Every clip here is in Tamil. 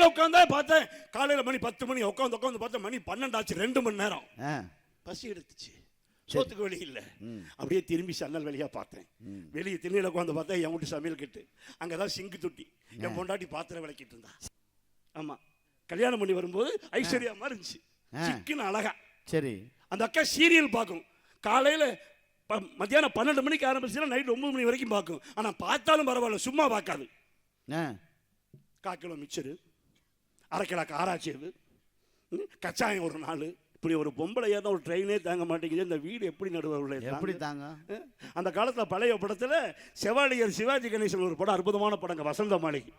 திண்ணையில உட்காந்தா பார்த்தேன் காலையில மணி பத்து மணி உட்காந்து உட்காந்து பார்த்தேன் மணி பன்னெண்டாச்சு ரெண்டு மணி நேரம். பசி எடுத்துச்சு. சோத்துக்கு வழி இல்லை. அப்படியே திரும்பி சன்னல் வழியா பார்த்தேன். வெளியே திண்ணையில உட்காந்து பார்த்தா என் வீட்டு சமையல் கட்டு. அங்கதான் சிங்கு தொட்டி. என் பொண்டாட்டி பாத்திரம் விளக்கிட்டு இருந்தா. ஆமா. கல்யாணம் பண்ணி வரும்போது ஐஸ்வர்யமா இருந்துச்சு. ஆ. சிக்குன்னு அழகா. சரி. அந்த அக்கா சீரியல் பார்க்கும். காலையில மத்தியானம் பன்னெண்டு மணிக்கு ஆரம்பிச்சுன்னா நைட் ஒன்பது மணி வரைக்கும் பார்க்கும். ஆனா பார்த்தாலும் பரவாயில்ல சும்மா பார்க்காது. கிலோ மிச்சரு. அரை கிலோ காராச்சேவு ம், கச்சாயம் ஒரு நாள். இப்படி ஒரு பொம்பளை ஏதோ ஒரு ட்ரெயினே தாங்க மாட்டேங்குது. இந்த வீடு எப்படி நடுவில் எப்படி தாங்க? அந்த காலத்தில் பழைய படத்தில் செவாலியர் சிவாஜி கணேசன் ஒரு படம் அற்புதமான படங்க வசந்த மாளிகை.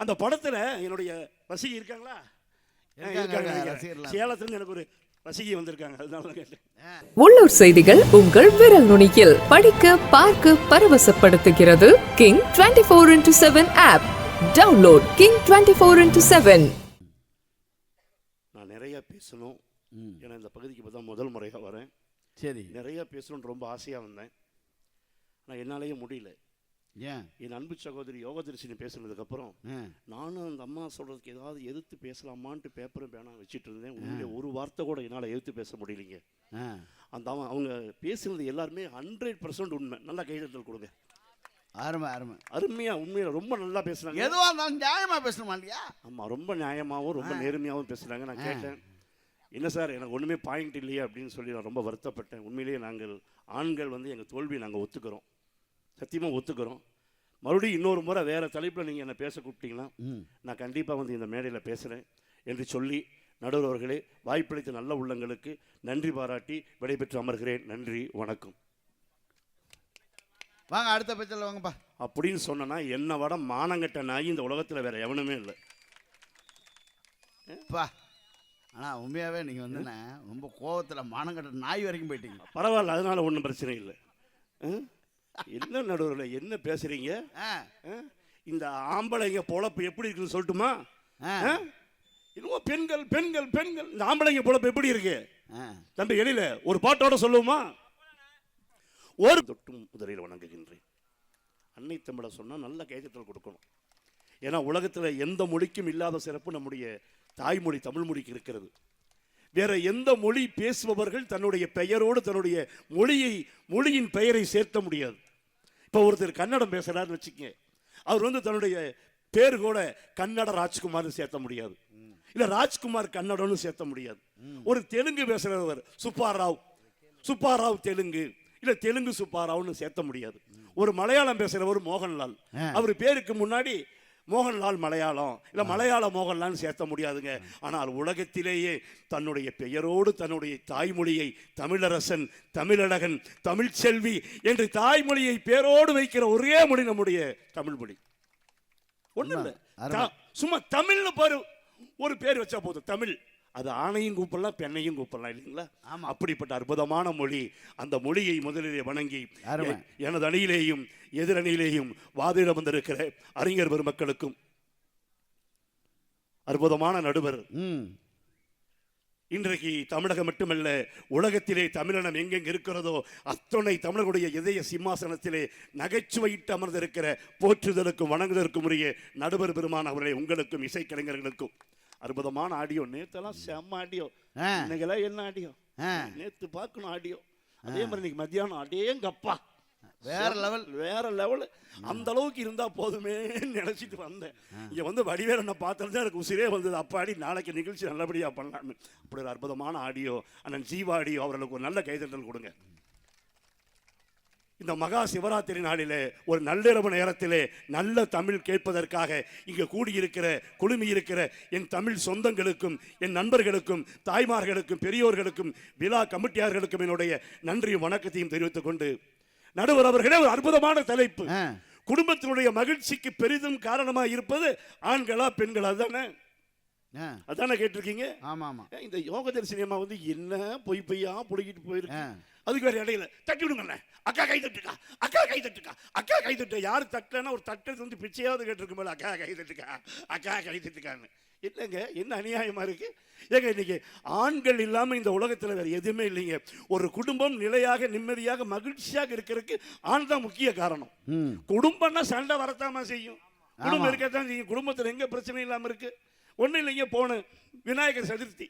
அந்த படத்தில் என்னுடைய ரசிகை இருக்காங்களா. சேலத்துலேருந்து எனக்கு ஒரு ரசிகை வந்திருக்காங்க. அதனால தான் கேட்டேன். உள்ளூர் செய்திகள் உங்கள் விரல் நுனியில் படிக்க பார்க்க பரவசப்படுத்துகிறது. King twenty four into seven app download King twenty four into seven பேசணும். ஏன்னா இந்த பகுதிக்கு இப்போ தான் முதல் முறையாக வரேன். சரி. நிறைய பேசணும்னு ரொம்ப ஆசையாக வந்தேன். ஆனால் என்னாலேயே முடியல. ஏன்? என் அன்பு சகோதரி யோகதரிசினி பேசுனதுக்கப்புறம் நானும் அந்த அம்மா சொல்கிறதுக்கு ஏதாவது எதிர்த்து பேசலாமான்ட்டு பேப்பரும் பேனா வச்சுட்டு இருந்தேன். உண்மையிலே ஒரு வார்த்தை கூட என்னால் எதிர்த்து பேச முடியலைங்க. அந்த அவன் அவங்க பேசுனது எல்லாருமே ஹண்ட்ரட் பர்சன்ட் உண்மை. நல்லா கைதட்டல் கொடுங்க. அருமை அருமை. அருமையாக உண்மையில ரொம்ப நல்லா பேசுனாங்க எதுவா இருந்தாலும் நியாயமா பேசணுமா இல்லையா? ஆமாம் ரொம்ப நியாயமாகவும் ரொம்ப நேர்மையாகவும் பேசுனாங்க நான் கேட்டேன். என்ன சார் எனக்கு ஒன்றுமே பாயிண்ட் இல்லையே அப்படின்னு சொல்லி நான் ரொம்ப வருத்தப்பட்டேன். உண்மையிலேயே நாங்கள் ஆண்கள் வந்து எங்கள் தோல்வியை நாங்கள் ஒத்துக்கிறோம். சத்தியமாக ஒத்துக்கிறோம். மறுபடியும் இன்னொரு முறை வேறு தலைப்பில் நீங்கள் என்னை பேச கூப்பிட்டீங்கன்னா நான் கண்டிப்பாக வந்து இந்த மேடையில் பேசுகிறேன் என்று சொல்லி நடுவர் அவர்களே வாய்ப்பளித்த நல்ல உள்ளங்களுக்கு நன்றி பாராட்டி விடைபெற்று அமர்கிறேன். நன்றி வணக்கம். வாங்க அடுத்த பட்சத்தில் வாங்கப்பா. அப்படின்னு சொன்னனா என்னை விட மானங்கட்ட நாய் இந்த உலகத்தில் வேற எவனுமே இல்லை. பா. ஆனால் உண்மையாகவே நீங்கள் வந்துண்ணே ரொம்ப கோவத்தில் மானங்கட்ட நாய் வரைக்கும் போயிட்டீங்க. பரவாயில்ல அதனால ஒன்றும் பிரச்சனை இல்லை? என்ன நடுவரில் என்ன ஆ? இந்த ஆம்பளைங்க பொழப்பு எப்படி இருக்குன்னு சொல்லட்டுமா? இன்னும் பெண்கள் பெண்கள் பெண்கள். இந்த ஆம்பளைங்க பொழப்பு எப்படி இருக்கு? தம்பி எழில ஒரு பாட்டோட சொல்லுவோமா? ஒரு தொட்டும் முதலில் வணங்குகின்றேன். அன்னை தமிழை சொன்னால் நல்ல கைதட்டல் கொடுக்கணும். ஏன்னா உலகத்தில் எந்த மொழிக்கும் இல்லாத சிறப்பு நம்முடைய தாய்மொழி தமிழ் மொழிக்கு இருக்கிறது. வேற எந்த மொழி பேசுபவர்கள் தன்னுடைய பெயரோடு தன்னுடைய மொழியை மொழியின் பெயரை சேர்த்த முடியாது. இப்போ ஒருத்தர் கன்னடம் பேசுறாருன்னு வச்சுக்கங்க. அவர் வந்து தன்னுடைய பேர் கூட கன்னட ராஜ்குமார்னு சேர்த்த முடியாது. இல்ல ராஜ்குமார் கன்னடம்னு சேர்த்த முடியாது. ஒரு தெலுங்கு பேசுறவர் சுப்பாராவ். சுப்பாராவ் தெலுங்கு இல்ல தெலுங்கு சுப்பாராவ்னு சேர்த்த முடியாது. ஒரு மலையாளம் பேசுறவர் மோகன்லால். அவர் பேருக்கு முன்னாடி மோகன்லால் மலையாளம். இல்ல மலையாள மோகன்லால்னு சேர்த்த முடியாதுங்க. ஆனால் உலகத்திலேயே தன்னுடைய பெயரோடு தன்னுடைய தாய்மொழியை தமிழரசன் தமிழழகன் தமிழ்ச்செல்வி என்று தாய்மொழியை பேரோடு வைக்கிற ஒரே மொழி நம்முடைய தமிழ் மொழி ஒண்ணு இல்ல. சும்மா தமிழ்னு பாரு. ஒரு பேர் வச்சா போதும் தமிழ். அது ஆணையும் கூப்பிடலாம் பெண்ணையும் கூப்பிடலாம் இல்லைங்களா? ஆமா. அப்படிப்பட்ட அற்புதமான மொழி அந்த மொழியை முதலிலே வணங்கி எனது அணியிலேயும் எதிரணியிலேயும் வாதிட வந்திருக்கிற அறிஞர் பெருமக்களுக்கும் அற்புதமான நடுவர். இன்றைக்கு தமிழகம் மட்டுமல்ல உலகத்திலே தமிழினம் எங்கெங்க இருக்கிறதோ அத்தனை தமிழர்களுடைய இதய சிம்மாசனத்திலே நகைச்சுவையிட்டு அமர்ந்திருக்கிற போற்றுதலுக்கும் வணங்குதலுக்கும் உரிய நடுவர் பெருமான் அவர்களே உங்களுக்கும் இசைக்கலைஞர்களுக்கும். அற்புதமான ஆடியோ. நேத்தெல்லாம் செம்ம ஆடியோ. இன்னைக்கெல்லாம் என்ன ஆடியோ. நேத்து பார்க்கணும் ஆடியோ. அதே மாதிரி இன்னைக்கு மத்தியானம் அடேங்கப்பா. வேற லெவல் வேற லெவல் அந்த அளவுக்கு இருந்தா போதுமே நினைச்சிட்டு வந்தேன். இங்க வந்து வடிவேல் என்ன பார்த்தது தான் எனக்கு உசிரே வந்தது. அப்பாடி நாளைக்கு நிகழ்ச்சி நல்லபடியா பண்ணலாம்னு. அப்படி ஒரு அற்புதமான ஆடியோ அண்ணன் ஜீவா ஆடியோ அவர்களுக்கு ஒரு நல்ல கைதட்டல் கொடுங்க. இந்த மகா சிவராத்திரி நாளிலே ஒரு நள்ளிரவு நேரத்திலே நல்ல தமிழ் கேட்பதற்காக இங்கு கூடியிருக்கிற குழுமி இருக்கிற என் தமிழ் சொந்தங்களுக்கும் என் நண்பர்களுக்கும் தாய்மார்களுக்கும் பெரியோர்களுக்கும் விழா கமிட்டியார்களுக்கும் என்னுடைய நன்றியும் வணக்கத்தையும் தெரிவித்துக் கொண்டு நடுவர் அவர்களே ஒரு அற்புதமான தலைப்பு. குடும்பத்தினுடைய மகிழ்ச்சிக்கு பெரிதும் காரணமா இருப்பது ஆண்களா பெண்களா தானே? அதானே கேட்டிருக்கீங்க? ஆமாம். ஏன் இந்த யோக தரிசனியம்மா வந்து என்ன பொய் பொய்யா புடுங்கிட்டு போயிருக்கு. அதுக்கு வேற இடையில தட்டி விடுங்க அக்கா கை தட்டுக்கா அக்கா கை தட்டுக்கா அக்கா கை தட்டு. யார் தட்டலன்னா ஒரு தட்டை வந்து பிச்சையாவது கேட்டிருக்கும் போல அக்கா கை தட்டுக்கா அக்கா கை தட்டுக்கான்னு. என்னங்க என்ன அநியாயமா இருக்கு? ஏங்க இன்னைக்கு ஆண்கள் இல்லாம இந்த உலகத்துல வேற எதுவுமே இல்லைங்க. ஒரு குடும்பம் நிலையாக நிம்மதியாக மகிழ்ச்சியாக இருக்கிறதுக்கு ஆண் தான் முக்கிய காரணம். குடும்பம்னா சண்டை வரத்தாமா செய்யும். குடும்பம். இருக்கத்தான் செய்யும். குடும்பத்துல எங்க பிரச்சனை இல்லாம இருக்கு? ஒன்றும் இல்லைங்க போனேன் விநாயகர் சதுர்த்தி.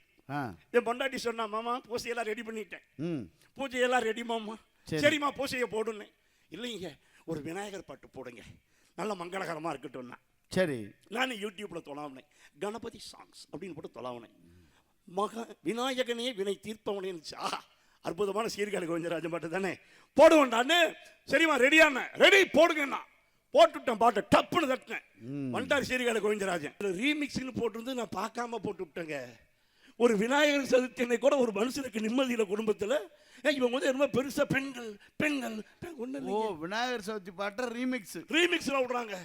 என் பொண்டாட்டி சொன்னா மாமா பூசையெல்லாம் ரெடி பண்ணிட்டேன். பூஜையெல்லாம் ரெடி மாமா. சரி. சரிம்மா பூசையை போடுன்னு. இல்லைங்க ஒரு விநாயகர் பாட்டு போடுங்க. நல்ல மங்களகரமாக இருக்கட்டும்னா. சரி. நான் யூடியூப்ல தொலாவினேன் கணபதி சாங்ஸ் அப்படின்னு போட்டு தொலாவினேன் மக விநாயகனே வினை தீர்ப்பவனே ஆஹா அற்புதமான சீர்காழி கோவிந்தராஜன் பாட்டு தானே. போடுவேன்டான்னு சரிம்மா ரெடியான ரெடி போடுங்கண்ணா. போட்டுவிட்டேன் பாட்டை டப்புன்னு தட்டினேன். வந்துட்டார் சீர்காழி கோவிந்தராஜன். ரீமிக்ஸ்னு போட்டிருந்து நான் பார்க்காம போட்டு விட்டேங்க ஒரு விநாயகர் சதுர்த்தினை கூட ஒரு மனுஷனுக்கு நிம்மதியில குடும்பத்துல. இவங்க வந்து ரொம்ப பெருசா பெண்கள் பெண்கள் ஒண்ணு ஓ விநாயகர் சதுர்த்தி பாட்டை ரீமிக்ஸ் ரீமிக்ஸ்ல விடுறாங்க.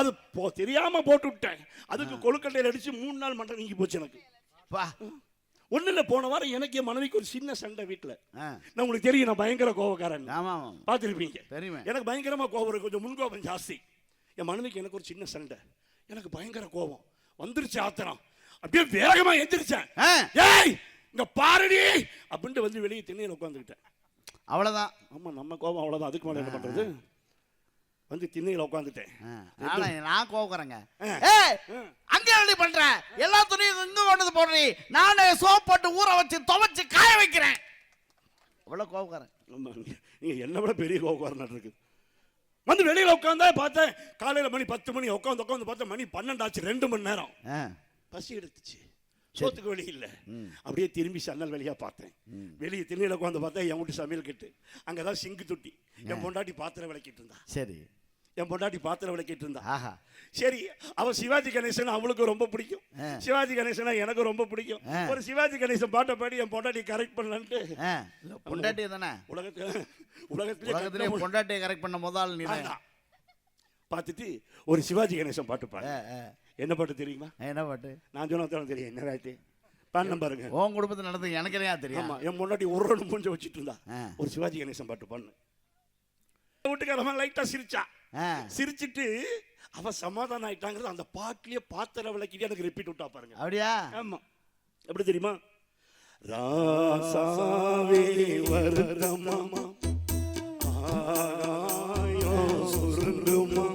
அது போ தெரியாம போட்டு விட்டேன் அதுக்கு கொழுக்கட்டையில் அடிச்சு மூணு நாள் மண்டை நீங்கி போச்சு எனக்கு. பா ஒண்ணு இல்ல போன வாரம் எனக்கு என் மனைவிக்கு ஒரு சின்ன சண்டை வீட்டுல நான் உங்களுக்கு தெரியும் நான் பயங்கர கோபக்காரன் ஆமாம் ஆமாம் பார்த்துருப்பீங்க. தெரியுமே. எனக்கு பயங்கரமா கோபம் இருக்கு கொஞ்சம் முன்கோபம் ஜாஸ்தி. என் மனைவிக்கு எனக்கு ஒரு சின்ன சண்டை. எனக்கு பயங்கர கோபம் வந்துருச்சு ஆத்திரம். அப்படியே வேகமா எந்திரிச்சேன். ஏய் இங்க பாருடி அப்படின்ட்டு வந்து வெளியே திண்ணையில் உட்காந்துக்கிட்டேன் அவ்வளோதான் ஆமா நம்ம கோபம் அவ்வளவுதான். அதுக்கு மேலே என்ன பண்றது? வந்து திண்ணையில் உட்காந்துட்டேன். நான் கோவக்கிறேங்க. ஏய் அங்க என்ன பண்ற? எல்லா துணியும் இங்க கொண்டு வந்து போடுறீ நானே சோப் போட்டு ஊற வச்சு துவைச்சு காய வைக்கிறேன். அவ்வளவு கோவக்காரன். ஆமா, நீங்க- நீங்க என்ன விட பெரிய கோபக்காரன் இருக்கு. வந்து வெளியில உட்காந்தா பார்த்தேன் காலையில மணி பத்து மணி உட்காந்து உட்காந்து பார்த்தா மணி பன்னெண்டாச்சு ரெண்டு மணி நேரம். பசி எடுத்துச்சு. சோத்துக்கு வழி இல்ல. அப்படியே திரும்பி சன்னல் வழியா பார்த்தேன். வெளியே திண்ணையில உட்காந்து பார்த்தா என் வீட்டு சமையல் கட்டு. அங்கதான் சிங்கு தொட்டி. என் பொண்டாட்டி பாத்திரம் விளக்கிட்டு இருந்தா. சரி. என் பொண்டாட்டி பாத்திரம் விளக்கிட்டு இருந்தா. ஆஹா. சரி அவ சிவாஜி கணேசன் அவளுக்கு ரொம்ப பிடிக்கும். சிவாஜி கணேசனா எனக்கு ரொம்ப பிடிக்கும். ஒரு சிவாஜி கணேசன் பாட்டை பாடி என் பொண்டாட்டி கரெக்ட் பண்ணலான்ட்டு. பொண்டாட்டி தானே? உலகத்துல உலகத்திலே பொண்டாட்டியை கரெக்ட் பண்ண முதல் நீ. பார்த்துட்டு ஒரு சிவாஜி கணேசன் பாட்டு பாடு. என்ன பாட்டு தெரியுமா? என்ன பாட்டு? நான் சொன்னதான் தெரியும். என்ன ராய்த்து பாடின பாருங்க. உன் குடும்பத்தில் நடந்தது எனக்கு என்ன தெரியும். ஆமா என் முன்னாடி ஒரு மூஞ்ச வச்சுட்டு இருந்தா. ஒரு சிவாஜி கணேசன் பாட்டு பாடு வீட்டுக்காரமா லைட்டா சிரிச்சா. சிரிச்சிட்டு அவ சமாதானம் ஆயிட்டாங்கிறது அந்த பாட்டுலயே பாத்திர விளக்கிட்டு எனக்கு ரிப்பீட் விட்டா பாருங்க. அப்படியா? ஆமா. எப்படி தெரியுமா? ராசாவே வருதமாமா ஆகாயம் சுருண்டுமா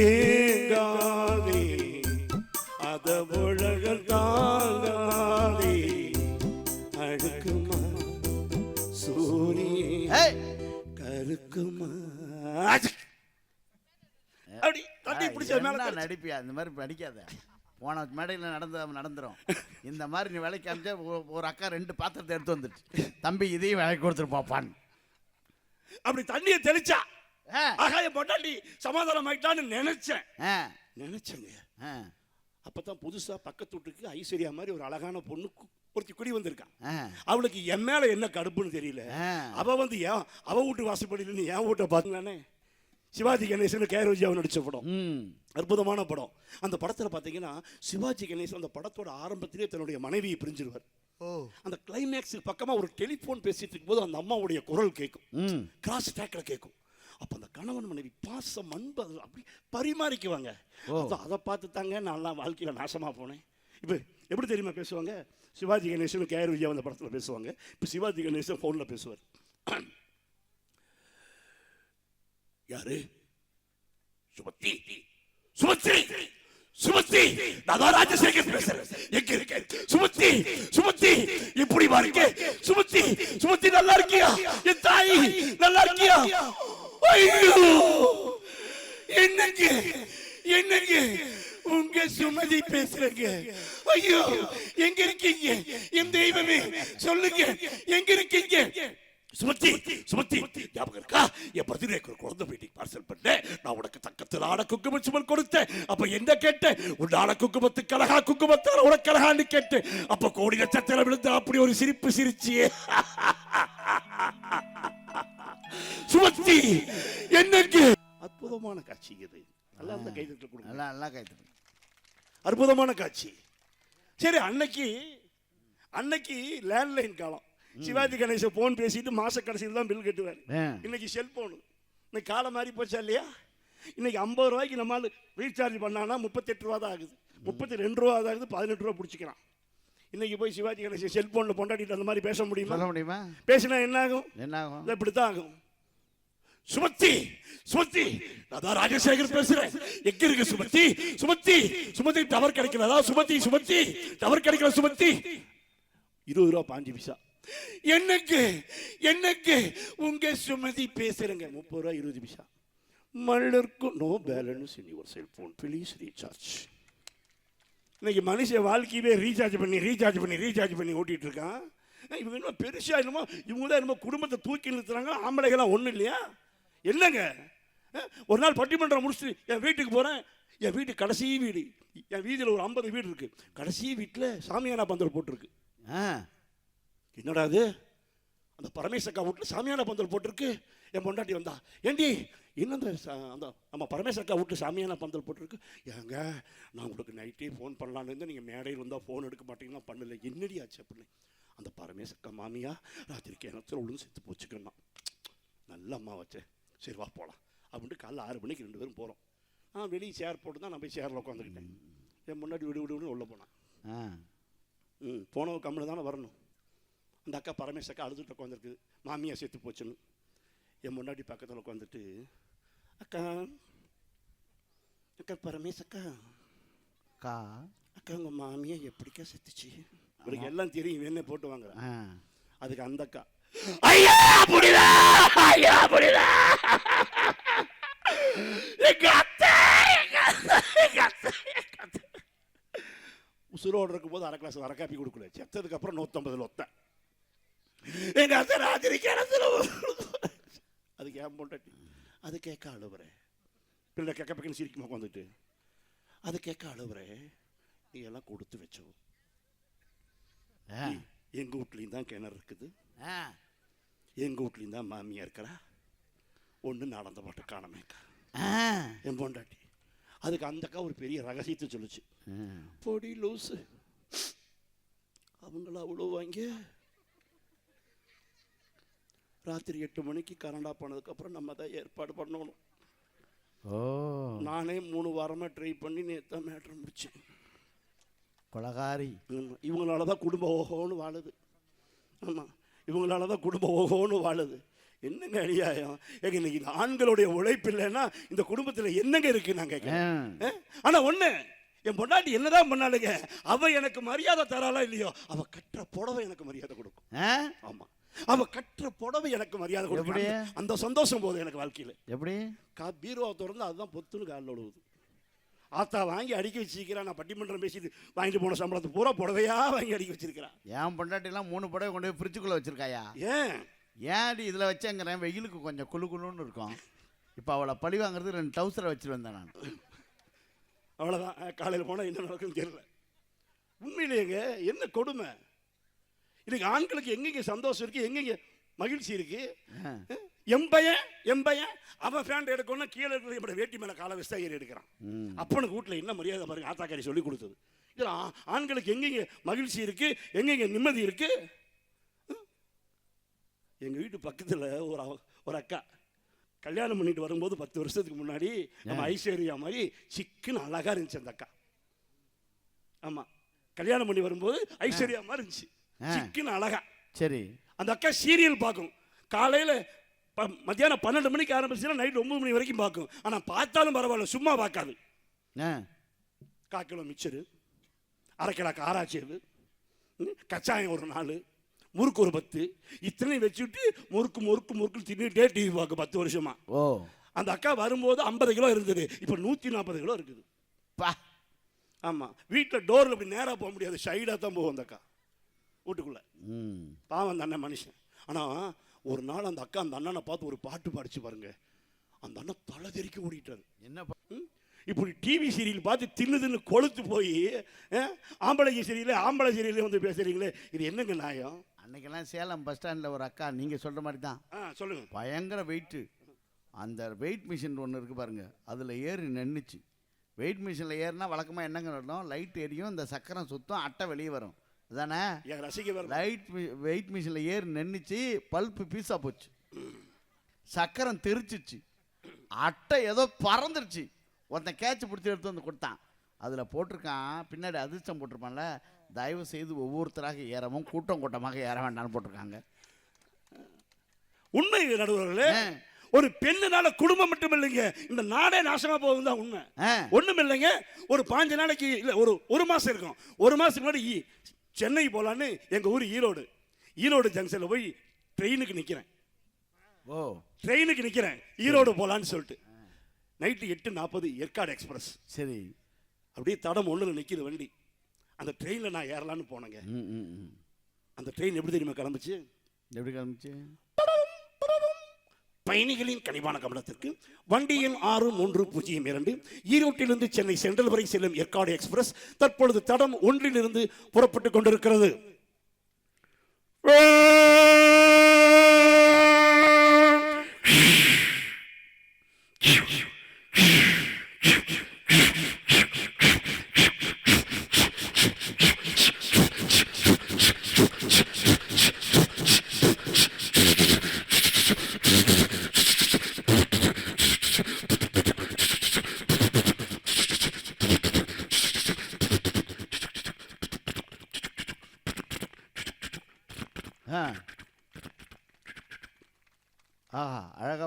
ஏங்காதே அத உலகம் தாங்காதே அழுக்குமா சூரிய கருக்குமா அப்படி தண்ணி பிடிச்ச மேல. நடிப்பியா இந்த மாதிரி நடிக்காத போன மேடையில் நடந்த நடந்துரும். இந்த மாதிரி நீ வேலைக்கு அமிச்சா ஒரு- அக்கா ரெண்டு பாத்திரத்தை எடுத்து வந்துடுச்சு தம்பி இதையும் வேலைக்கு கொடுத்துட்டு பாப்பான். அப்படி தண்ணியை தெளிச்சா ஆ. ஆகா என் பொண்டாட்டி சமாதானம் ஆயிட்டான்னு நினைச்சேன். நினைச்சேங்க. அப்பதான் புதுசா பக்கத்து வீட்டுக்கு ஐஸ்வர்யா மாதிரி ஒரு அழகான பொண்ணு ஒருத்தி குடி வந்திருக்கான் அவளுக்கு என் மேல என்ன கடுப்புன்னு தெரியல. அவ வந்து ஏன் அவ வீட்டு வாசப்படியில் என் வீட்டை பார்த்துனானே சிவாஜி கணேசன் கேரோஜியாவை நடிச்ச படம். ம். அற்புதமான படம். அந்த படத்துல பாத்தீங்கன்னா சிவாஜி கணேசன் அந்த படத்தோட ஆரம்பத்திலே தன்னுடைய மனைவியை பிரிஞ்சிருவார். ஓ. அந்த கிளைமேக்ஸுக்கு பக்கமா ஒரு டெலிஃபோன் பேசிட்டு இருக்கும்போது அந்த அம்மாவுடைய குரல் கேட்கும் ம். கிராஸ் டேக்கில் கேட்கும் அப்போ அந்த கணவன் மனைவி பாசம் அன்பு அது அப்படி பரிமாறிக்குவாங்க. அதை பார்த்து தாங்க நான்லாம் வாழ்க்கையில் நாசமாக போனேன். இப்போ எப்படி தெரியுமா பேசுவாங்க? சிவாஜி கணேசன் கேஆர் விஜயா அந்த படத்தில் பேசுவாங்க. இப்போ சிவாஜி கணேசன் ஃபோனில் பேசுவார். யாரு? சுமத்தி. சுமத்தி. சுமத்தி. நான் ராஜசேகர் பேசுறேன். எங்க இருக்க? சுமத்தி. சுமத்தி. இப்படி பாருங்க சுமத்தி. சுமத்தி நல்லா இருக்கியா? என் தாய் நல்லா இருக்கியா? ஐயோ! என்னங்க? என்னங்க? உங்க சுமதி பேசுறங்க. ஐயோ! எங்க இருக்கீங்க? என் தெய்வமே சொல்லுங்க. எங்க இருக்கீங்க? சுமத்தி சுமத்தி. ஞாபகம் இருக்கா? என் பர்த்டேக்கு ஒரு குழந்தை வீட்டுக்கு பார்சல் பண்ணேன். நான் உனக்கு தக்கத்தில் ஆன குங்குமம் சுமல் கொடுத்தேன். அப்ப என்ன கேட்டேன்? உன் ஆன குங்குமத்துக்கு அழகா குங்குமத்தார உனக்கு அழகான்னு கேட்டேன். அப்ப கோடி நட்சத்திரம் விழுந்து அப்படி ஒரு சிரிப்பு சிரிச்சியே. சுமத்தி என்னங்க? அற்புதமான காட்சி இது. நல்லா அந்த கைதட்டு கொடுங்க. நல்லா நல்லா கைத்து அற்புதமான காட்சி. சரி அன்னைக்கு அன்னைக்கு லேண்ட்லைன் காலம். சிவாஜி கணேசன் போன் பேசிட்டு மாச கடைசியில் தான் பில் கட்டுவார். இன்னைக்கு செல்போனு இன்னைக்கு காலம் மாறி போச்சா இல்லையா? இன்னைக்கு ஐம்பது ரூபாய்க்கு நம்மால் ரீசார்ஜ் பண்ணானா முப்பத்தெட்டு ரூபா தான் ஆகுது. முப்பத்தி ரெண்டு ரூபா தான் ஆகுது பதினெட்டு ரூபா பிடிச்சிக்கிறான் இன்னைக்கு போய் சிவாஜி கணேசன் செல்போனில் பொண்டாட்டிட்டு அந்த மாதிரி பேச முடியுமா? சொல்ல முடியுமா? பேசினா என்ன ஆகும்? என்ன ஆகும் இது இப்படித்தான் ஆகும். சுமத்தி சுமத்தி நான் தான் ராஜசேகர் பேசுறேன். எங்க இருக்கு சுமத்தி? சுமத்தி சுமத்தி டவர் கிடைக்கலதா சுமத்தி சுமத்தி டவர் கிடைக்கல சுமத்தி. இருபது ரூபா பாஞ்சு பைசா. என்னக்கு? என்னக்கு? உங்க சுமதி பேசுறேங்க. முப்பது ரூபா இருபது பைசா மல்லருக்கும் no balance in your cellphone please recharge இன்னைக்கு மனுஷன் வாழ்க்கையவே ரீசார்ஜ் பண்ணி ரீசார்ஜ் பண்ணி ரீசார்ஜ் பண்ணி ஓட்டிட்டு இருக்கான். இவங்க என்ன பெருசா என்னமோ இவங்க தான் என்னமோ குடும்பத்தை தூக்கி நிறுத்துறாங்க. ஆம்பளைகள்லாம் ஒன்றும் இல்லையா? என்னங்க? ஒரு நாள் பட்டிமன்றம் முடிச்சுட்டு என் வீட்டுக்கு போகிறேன் என் வீட்டு கடைசி வீடு. என் வீதியில் ஒரு ஐம்பது வீடு இருக்குது கடைசி வீட்டில் சாமியானா பந்தல் போட்டிருக்கு. ஆ. என்னடா இது? அந்த பரமேசக்கா வீட்டில் சாமியான பந்தல் போட்டிருக்கு. என் பொண்டாட்டி வந்தா. ஏண்டி? இன்னும் அந்த அந்த நம்ம பரமேசக்கா வீட்டில் சாமியான பந்தல் போட்டிருக்கு. ஏங்க நான் உங்களுக்கு நைட்டே ஃபோன் பண்ணலான்னு இருந்து நீங்கள் மேடையில் வந்தால் ஃபோன் எடுக்க மாட்டீங்கன்னா பண்ணல. என்னடி ஆச்சு அப்படின்னு அந்த பரமேசக்கா மாமியா ராத்திரிக்கு கிணத்துல உளுந்து செத்து போச்சுக்கன்னா நல்ல அம்மா வச்சேன் சரி வா போகலாம் அப்படின்ட்டு காலைல ஆறு மணிக்கு ரெண்டு பேரும் போகிறோம் நான் வெளியே சேர் போட்டு தான் நான் போய் சேரில் உட்காந்துக்கிட்டேன். என் முன்னாடி விடு விடு விடுன்னு உள்ளே போனான். ஆ. ம் போனவ கம்முன்னு தானே வரணும். அந்த அக்கா பரமேஷ் அக்கா அழுதுட்டு உட்காந்துருக்குது மாமியா செத்து போச்சுன்னு. என் முன்னாடி பக்கத்தில் உட்காந்துட்டு அக்கா அக்கா பரமேஷ் அக்கா. கா அக்கா உங்கள் மாமியா எப்படிக்கா செத்துச்சு? உங்களுக்கு எல்லாம் தெரியும் என்ன போட்டு வாங்குறேன். அதுக்கு அந்த அக்கா ஐயா புரியுதா? ஐயா புரியுதா? எங்க அத்தை எங்க அத்தை உசுரோடு இருக்கும்போது அரை கிளாஸ் அரை காப்பி கொடுக்கல. செத்ததுக்கு அப்புறம் நூற்றம்பதுல ஒத்தேன். எங்க அத்தை ராத்திரி கிணத்துல அதுக்கு ஏன் பொண்டாட்டி அது கேட்க அழுவுறேன் பிள்ளை கேட்க பக்கம் சிரிக்குமா உட்காந்துட்டு அது கேட்க அழுவுறேன் நீ எல்லாம் கொடுத்து வச்சோ ஆ எங்க வீட்லேயும் தான் கிணறு இருக்குது எங்கள் வீட்லேயும் தான் மாமியா இருக்கிறா ஒன்று நடந்த பாட்டு காணமேக்கா என் பொண்டாட்டி அதுக்கு அந்த அக்கா ஒரு பெரிய ரகசியத்தை சொல்லுச்சு. பொடி லூசு அவங்கள அவ்வளோ வாங்க ராத்திரி எட்டு மணிக்கு கரண்டா போனதுக்கப்புறம் நம்ம தான் ஏற்பாடு பண்ணணும். ஓ. நானே மூணு வாரமாக ட்ரை பண்ணி நேற்று தான் மேட்ரு முடிச்சேன் கொலகாரி. இவங்களால தான் குடும்பம் ஓஹோன்னு வாழுது. ஆமாம் இவங்களால தான் குடும்பம் ஓஹோன்னு வாழுது. என்னங்க அநியாயம்? ஏங்க இன்னைக்கு இந்த ஆண்களுடைய உழைப்பு இல்லைன்னா இந்த குடும்பத்தில் என்னங்க இருக்கு நான் கேட்குறேன் ஆனால் ஒன்று என் பொண்டாட்டி என்னதான் பண்ணாலுங்க அவ எனக்கு மரியாதை தராளா இல்லையோ? அவ கட்டுற புடவை எனக்கு மரியாதை கொடுக்கும். ஆ? ஆமா. அவ கட்டுற புடவை எனக்கு மரியாதை எப்படி? அந்த- சந்தோஷம் போதும் எனக்கு வாழ்க்கையில். எப்படி? கா பீரோவை திறந்து அதுதான் பொத்துன்னு காலில் விழுவுது. ஆத்தா வாங்கி அடுக்கி வச்சிருக்கிறா நான் பட்டிமன்றம் பேசிட்டு வாங்கிட்டு போன சம்பளத்தை பூரா புடவையா வாங்கி அடுக்கி வச்சிருக்கிறா என் பொண்டாட்டிலாம் மூணு புடவை கொண்டு போய் ஃப்ரிட்ஜுக்குள்ளே வச்சிருக்காயா? ஏன்? ஏன்டி இதில் வச்சேங்கிறேன்? வெயிலுக்கு கொஞ்சம் குளு குளுன்னு இருக்கும். இப்போ அவளை பழி வாங்குறது ரெண்டு டவுசரை வச்சுட்டு வந்தேன் நான். அவ்வளோதான் காலையில் போனால் என்ன நடக்குன்னு தெரியல. உண்மையிலேங்க என்ன கொடுமை? இன்னைக்கு ஆண்களுக்கு எங்கெங்க சந்தோஷம் இருக்கு எங்கெங்க மகிழ்ச்சி இருக்கு. என் பையன் என் பையன் அவன் ஃபேண்ட் எடுக்கணும்னா கீழே இருக்கிற என்னோட வேட்டி மேலே காலை வச்சு ஏறி எடுக்கிறான். அப்பனுக்கு வீட்டில் என்ன மரியாதை பாருங்க ஆத்தாக்காரி சொல்லி கொடுத்தது. இதில் ஆண்களுக்கு எங்கெங்க மகிழ்ச்சி இருக்கு எங்கெங்க நிம்மதி இருக்கு? எங்கள் வீட்டு பக்கத்தில் ஒரு ஒரு அக்கா கல்யாணம் பண்ணிட்டு வரும்போது பத்து வருஷத்துக்கு முன்னாடி நம்ம ஐஸ்வர்யா மாதிரி சிக்குன்னு அழகா இருந்துச்சு அந்த அக்கா. ஆமா கல்யாணம் பண்ணி வரும்போது ஐஸ்வர்யா மாதிரி இருந்துச்சு. ஆ. சிக்குன்னு அழகா. சரி. அந்த அக்கா சீரியல் பார்க்கும். காலையில் மத்தியானம் பன்னெண்டு மணிக்கு ஆரம்பிச்சுன்னா நைட் ஒன்பது மணி வரைக்கும் பார்க்கும். ஆனால் பார்த்தாலும் பரவாயில்ல சும்மா பார்க்காது. கால் கிலோ மிச்சரு அரை கிலோ காராச்சேவு கச்சாயம் ஒரு நாலு முறுக்கு ஒரு பத்து இத்தனையும் வச்சுட்டு முறுக்கு முறுக்கு முறுக்கு தின்னுட்டே டிவி பார்க்கும் பத்து வருஷமா. ஓ. அந்த அக்கா வரும்போது ஐம்பது கிலோ இருந்தது. இப்போ நூற்றி நாற்பது கிலோ இருக்குது. பா. ஆமாம் வீட்டில் டோரில் இப்படி நேராக போக முடியாது. சைடாக தான் போகும் அந்த அக்கா. வீட்டுக்குள்ளே. ம். பாவம் அந்த அண்ணன் மனுஷன். ஆனால் ஒரு நாள் அந்த அக்கா அந்த அண்ணனை பார்த்து ஒரு பாட்டு பாடிச்சு பாருங்க. அந்த அண்ணன் தலை தெறிக்க ஓடிட்டாரு. என்ன? இப்படி டிவி சீரியல் பார்த்து தின்னு தின்னு கொழுத்து போய் ஆம்பளைங்க சீரியலே ஆம்பளை சீரியலே வந்து பேசுறீங்களே இது என்னங்க நியாயம்? அன்னைக்கெல்லாம் சேலம் பஸ் ஸ்டாண்டில் ஒரு அக்கா நீங்கள் சொல்கிற மாதிரி தான். ஆ சொல்லுங்க. பயங்கர வெயிட்டு அந்த வெயிட் மிஷின் ஒன்று இருக்குது பாருங்க. அதில் ஏறி நின்றுச்சு வெயிட் மிஷினில் ஏறினா வழக்கமாக என்னங்க நடக்கும்? லைட் எரியும் இந்த சக்கரம் சுத்தம் அட்டை வெளியே வரும். அதானே? என் ரசிக்க லைட் வெயிட் மிஷினில் ஏறி நின்றுச்சு பல்ப்பு பீஸாக போச்சு. சக்கரம் தெரிச்சிச்சு. அட்டை ஏதோ பறந்துருச்சு. ஒருத்தன் கேட்ச் பிடிச்சி எடுத்து வந்து கொடுத்தான். அதில் போட்டிருக்கான் பின்னாடி அதிர்ஷ்டம் போட்டிருப்பான்ல தயவு செய்து ஒவ்வொருத்தராக ஏறவும் கூட்டம் கூட்டமாக ஏற வேண்டாம்னு போட்டிருக்காங்க. உண்மை நடுவர்களே. ஒரு பெண்ணுனால குடும்பம் மட்டும் இல்லைங்க இந்த நாடே நாசமா போகுது தான் உண்மை. ஒண்ணும் இல்லைங்க ஒரு பாஞ்சு நாளைக்கு இல்ல ஒரு ஒரு மாசம் இருக்கும். ஒரு மாசத்துக்கு முன்னாடி ஈ- சென்னை போலான்னு எங்க ஊர் ஈரோடு. ஈரோடு ஜங்ஷன்ல போய் ட்ரெயினுக்கு நிக்கிறேன். ஓ. ட்ரெயினுக்கு நிக்கிறேன். ஈரோடு போலான்னு சொல்லிட்டு. நைட்டு எட்டு நாற்பது ஏற்காடு எக்ஸ்பிரஸ் சரி. அப்படியே தடம் ஒண்ணுல நிக்குது வண்டி. அந்த ட்ரெயினில் நான் ஏறலான்னு போனேங்க. அந்த ட்ரெயின் எப்படி தெரியுமா கிளம்புச்சு? எப்படி கிளம்பிச்சு? பயணிகளின் கனிவான கவனத்திற்கு வண்டியின் ஆறு மூன்று பூஜ்ஜியம் இரண்டு ஈரோட்டிலிருந்து சென்னை சென்ட்ரல் வரை செல்லும் ஏற்காடு எக்ஸ்பிரஸ் தற்பொழுது தடம் ஒன்றிலிருந்து புறப்பட்டுக் கொண்டிருக்கிறது.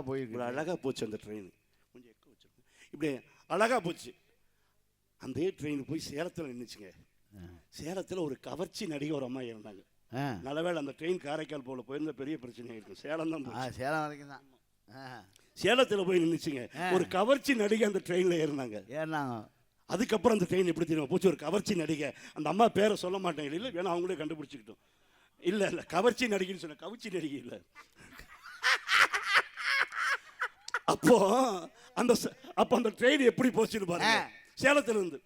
ஆஹா அழகா போயிருக்கு இவ்வளோ அழகா போச்சு அந்த ட்ரெயின் கொஞ்சம் எக்க வச்சிருக்கேன் இப்படி அழகா போச்சு. அந்த ட்ரெயின் போய் சேலத்தில் நின்றுச்சுங்க சேலத்தில் ஒரு கவர்ச்சி நடிகை ஒரு அம்மா இருந்தாங்க. நல்லவேளை அந்த ட்ரெயின் காரைக்கால் போல போயிருந்த பெரிய பிரச்சனையாக இருக்கும். சேலம் தான் சேலம் வரைக்கும் தான். சேலத்தில் போய் நின்றுச்சுங்க. ஒரு கவர்ச்சி நடிகை அந்த ட்ரெயினில் ஏறினாங்க. ஏறினாங்க. அதுக்கப்புறம் அந்த ட்ரெயின் எப்படி தெரியுமா போச்சு? ஒரு கவர்ச்சி நடிகை. அந்த அம்மா பேரை சொல்ல மாட்டேன். இல்லை வேணா அவங்களே கண்டுபிடிச்சிக்கிட்டோம். இல்லை இல்லை கவர்ச்சி நடிகைன்னு சொன்ன கவர்ச்சி நடிகை இல்லை. அப்போ அந்த அப்போ அந்த ட்ரெயின் எப்படி போச்சுன்னு பாருங்க. ஆ. சேலத்துல இருந்து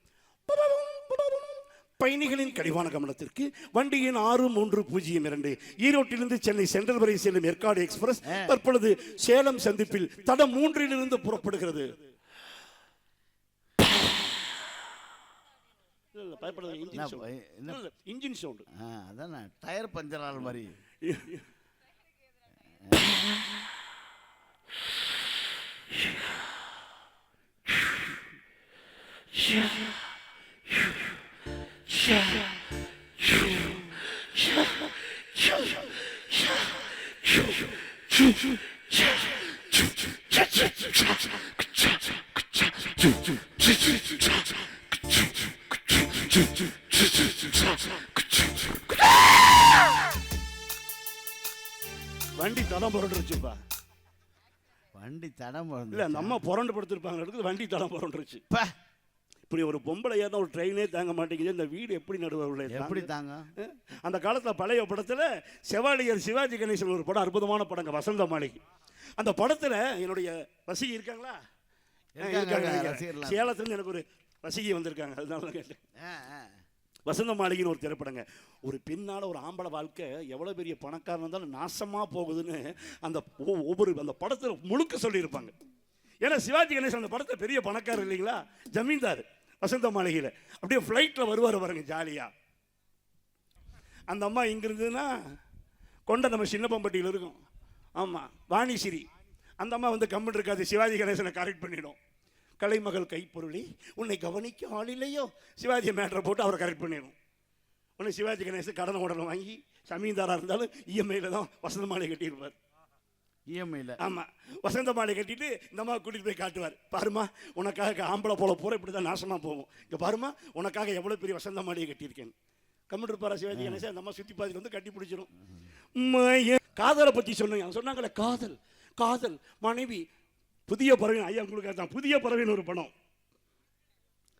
பயணிகளின் கடிவான கவனத்திற்கு வண்டியின் ஆறு மூன்று பூஜ்ஜியம் இரண்டு ஈரோட்டிலிருந்து சென்னை சென்ட்ரல் வரை செல்லும் ஏற்காடு எக்ஸ்பிரஸ். தற்பொழுது சேலம் சந்திப்பில் தடம் மூன்றிலிருந்து புறப்படுகிறது. sound. ஆ அதானே டயர் பஞ்சர் ஆள் மாதிரி. வண்டி தடம் புரண்டுருச்சுப்பா வண்டி தடம் இல்ல அந்த அம்மா புரண்டு படுத்திருப்பாங்க இருக்குது வண்டி தடம் புரண்டுருச்சு இப்படி ஒரு பொம்பளை ஏறினா ஒரு ட்ரெயினே தாங்க மாட்டேங்குது இந்த வீடு எப்படி நடுவில் எப்படி தாங்க. அந்த காலத்துல பழைய படத்துல செவாலியர் சிவாஜி கணேசன் ஒரு படம் அற்புதமான படங்க வசந்த மாளிகை. அந்த படத்துல என்னுடைய ரசிகை இருக்காங்களா? இருக்காங்க, இருக்காங்க, இருக்காங்க. ரசிகர்லாம். சேலத்துல எனக்கு ஒரு ரசிகை வந்திருக்காங்க அதனால தான் கேட்டேன். வசந்த மாளிகைன்னு ஒரு திரைப்படங்க. ஒரு பெண்ணால் ஒரு ஆம்பளை வாழ்க்கை எவ்வளோ பெரிய பணக்காரன் இருந்தாலும் நாசமாக போகுதுன்னு அந்த ஒவ்வொரு அந்த படத்தில் முழுக்க சொல்லியிருப்பாங்க. ஏன்னா சிவாஜி கணேசன் அந்த படத்தில் பெரிய பணக்காரர் இல்லைங்களா? ஜமீன்தார் வசந்த மாளிகையில் அப்படியே ஃப்ளைட்டில் வருவார் பாருங்க ஜாலியாக அந்த அம்மா இங்கே இருந்ததுன்னா கொண்ட நம்ம சின்னப்பம்பட்டியில் இருக்கும். ஆமாம் வாணிசிரி. அந்த அம்மா வந்து கம்மல் இருக்காது சிவாஜி கணேசனை கரெக்ட் பண்ணிடும். கலைமகள் கைப்பொருளி. உன்னை கவனிக்க ஆள் இல்லையோ? சிவாஜி மேட்ரை போட்டு அவரை கரெக்ட் பண்ணிடும் உடனே சிவாஜி கணேசன் கடனை உடனே வாங்கி ஜமீன்தாராக இருந்தாலும் இஎம்ஐயில் தான் வசந்த மாலை கட்டியிருப்பார். இஎம்ஐயில் ஆமா. வசந்த மாலை கட்டிட்டு இந்த அம்மா கூட்டிட்டு போய் காட்டுவார். பாருமா உனக்காக ஆம்பளை போல போற இப்படி தான் நாசமா போகும். இங்க பாருமா உனக்காக எவ்வளவு பெரிய வசந்த மாலையை கட்டியிருக்கேன். கம்மிட்டு இருப்பாரா சிவாஜி கணேசன்? அந்த அம்மா சுத்தி பார்த்துட்டு வந்து கட்டி பிடிச்சிரும். மய- காதலை பத்தி சொன்னாங்க. சொன்னாங்களே காதல். காதல். மனைவி புதிய பறவை ஐயா உங்களுக்கு தான் புதிய பறவைன்னு ஒரு படம்.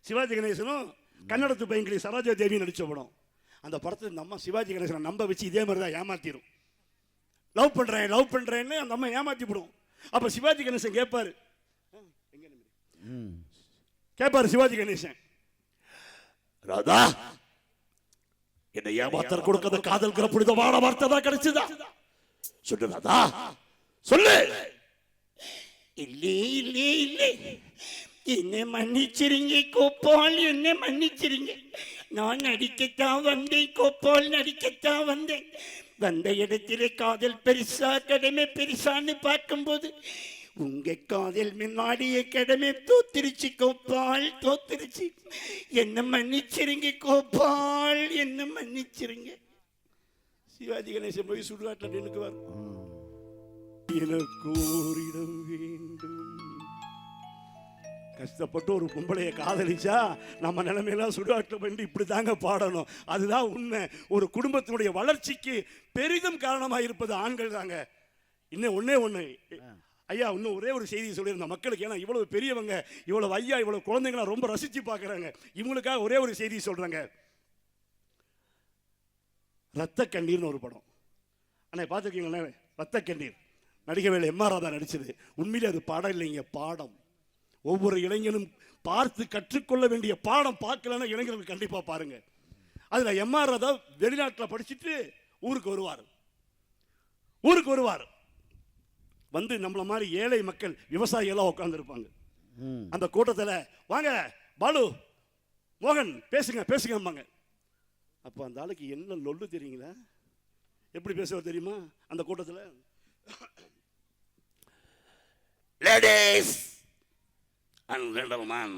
சிவாஜி கணேசனும் கன்னடத்து பையன்களி சரோஜா தேவி நடிச்ச படம். அந்த படத்துல இந்த அம்மா சிவாஜி கணேசனை நம்ப வச்சு இதே மாதிரி தான் ஏமாத்திரும். லவ் பண்றேன் லவ் பண்றேன்னு அந்த அம்மா ஏமாத்தி விடும் அப்ப சிவாஜி கணேசன் கேட்பாரு கேட்பாரு சிவாஜி கணேசன். ராதா என்னை ஏமாத்தர் கொடுக்காத காதல்கிற புனிதமான வார்த்தை தான் கிடைச்சதா? சொல்லு ராதா சொல்லு. இல்லே இல்லை இல்லே என்னை மன்னிச்சிருங்க கோபால் என்னை மன்னிச்சிருங்க நான் நடிக்கத்தான் வந்தேன் கோபால் நடிக்கத்தான் வந்தேன் வந்த இடத்திலே காதல் பெருசா கடமை பெருசான்னு பார்க்கும்போது உங்க காதல் முன்னாடியே கடமை தோத்திருச்சு கோபால் தோத்திருச்சு என்ன மன்னிச்சிருங்க கோபால் என்ன மன்னிச்சிருங்க சிவாஜி கணேசன் போய் சுடுகாட்டில் நின்றுக்குவார் என கூறிட வேண்டும் கஷ்டப்பட்டு ஒரு பொம்பளைய காதலிச்சா நம்ம நிலைமையெல்லாம் சுடுகாட்டில் பண்ணி இப்படி தாங்க பாடணும். அதுதான் உண்மை. ஒரு குடும்பத்தினுடைய வளர்ச்சிக்கு பெரிதும் காரணமாக இருப்பது ஆண்கள் தாங்க. இன்னும் ஒன்றே ஒன்று ஐயா இன்னும் ஒரே ஒரு செய்தி சொல்லியிருந்தேன். மக்களுக்கு ஏன்னா இவ்வளவு பெரியவங்க இவ்வளவு ஐயா இவ்வளவு குழந்தைங்களாம் ரொம்ப ரசித்து பார்க்குறாங்க. இவங்களுக்காக ஒரே ஒரு செய்தி சொல்கிறாங்க ரத்த கண்ணீர்னு ஒரு படம். அண்ணா பார்த்துருக்கீங்களே ரத்த கண்ணீர் நடிகவேல் எம் ஆர் ராதா நடிச்சது. உண்மையிலே அது பாடம் இல்லைங்க பாடம். ஒவ்வொரு இளைஞனும் பார்த்து கற்றுக்கொள்ள வேண்டிய பாடம் பார்க்கலன்னா இளைஞர்கள் கண்டிப்பாக பாருங்க. அதில் எம் ஆர் ராதா வெளிநாட்டில் படிச்சுட்டு ஊருக்கு வருவார். ஊருக்கு வருவார். வந்து நம்மள மாதிரி ஏழை மக்கள் விவசாயிகளாக உட்காந்துருப்பாங்க அந்த கூட்டத்தில் வாங்க பாலு மோகன் பேசுங்க பேசுங்கம்பாங்க. அப்போ அந்த ஆளுக்கு என்ன லொல்லு தெரியுங்களா? எப்படி பேசுவார் தெரியுமா? அந்த கூட்டத்தில் லேடிஸ் அண்ட் ஜென்டல்மேன்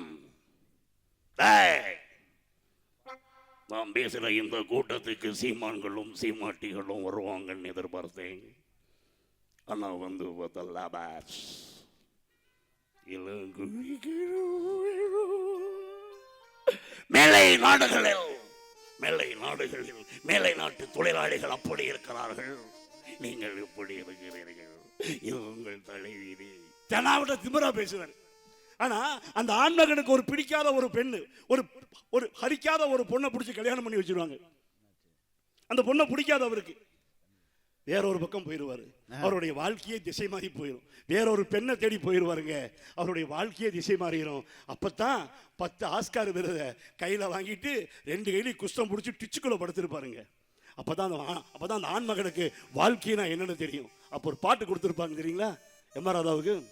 நாம் பேசுகிற இந்த கூட்டத்துக்கு சீமான்களும் சீமாட்டிகளும் வருவாங்கன்னு எதிர்பார்த்தேன். ஆனால் வந்து பார்த்தா பேட்ச் மேலை நாடுகளில் மேலை நாடுகளில் மேலை நாட்டு தொழிலாளிகள் அப்படி இருக்கிறார்கள். நீங்கள் இப்படி இருக்கிறீர்கள். இது உங்கள் தலைவீதி. தெனாவிட திமிரா பேசுவார் ஆனா அந்த ஆண்மகனுக்கு ஒரு பிடிக்காத ஒரு பெண்ணு ஒரு ஒரு ஹரிக்காத ஒரு பொண்ணை பிடிச்சி கல்யாணம் பண்ணி வச்சிருவாங்க. அந்த பொண்ணை பிடிக்காத அவருக்கு. வேற ஒரு பக்கம் போயிடுவாரு அவருடைய வாழ்க்கையே திசை மாறி போயிடும் வேற ஒரு பெண்ணை தேடி போயிடுவாருங்க அவருடைய வாழ்க்கையே திசை மாறிடும் அப்பதான் பத்து ஆஸ்கார் விருதை கையில வாங்கிட்டு ரெண்டு கையிலையும் குஷ்டம் பிடிச்சி டிச்சுக்குள்ள படுத்திருப்பாருங்க. அப்பதான் அந்த ஆ- அப்பதான் அந்த ஆண் மகனுக்கு வாழ்க்கைனா என்னன்னு தெரியும். அப்போ ஒரு பாட்டு கொடுத்துருப்பாங்க தெரியுங்களா? எம் ராதாவுக்கு?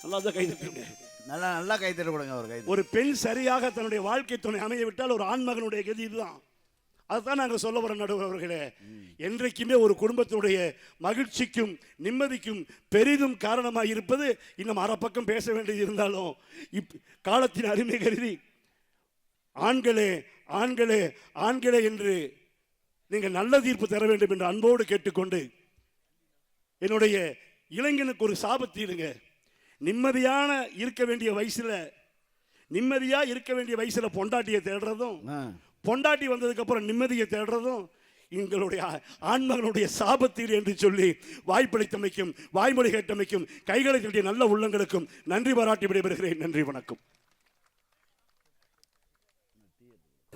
நல்லா தான் கை தட்டுங்க நல்லா நல்லா கை தட்ட கொடுங்க அவர் கை ஒரு பெண் சரியாக தன்னுடைய வாழ்க்கை துணை அமைய விட்டால் ஒரு ஆண் மகனுடைய கதி இதுதான். அதுதான் நாங்கள் சொல்ல வர நடுவர் அவர்களே. என்றைக்குமே ஒரு குடும்பத்தினுடைய மகிழ்ச்சிக்கும் நிம்மதிக்கும் பெரிதும் காரணமாக இருப்பது இன்னும் அரை பக்கம் பேச வேண்டியது இருந்தாலும் இப் காலத்தின் அருமை கருதி ஆண்களே ஆண்களே ஆண்களே என்று நீங்கள் நல்ல தீர்ப்பு தர வேண்டும் என்று அன்போடு கேட்டுக்கொண்டு என்னுடைய இளைஞனுக்கு ஒரு சாபத்தீருங்க நிம்மதியான இருக்க வேண்டிய வயசுல நிம்மதியா இருக்க வேண்டிய வயசுல பொண்டாட்டியை தேடுறதும் பொண்டாட்டி வந்ததுக்கு அப்புறம் நிம்மதியை தேடுறதும் எங்களுடைய ஆ- ஆண்மகனுடைய சாபத்தீர் என்று சொல்லி வாய்ப்பளித்தமைக்கும் வாய்மொழி கேட்டமைக்கும் கைகளை தட்டிய நல்ல உள்ளங்களுக்கும் நன்றி பாராட்டி விடைபெறுகிறேன். நன்றி வணக்கம்.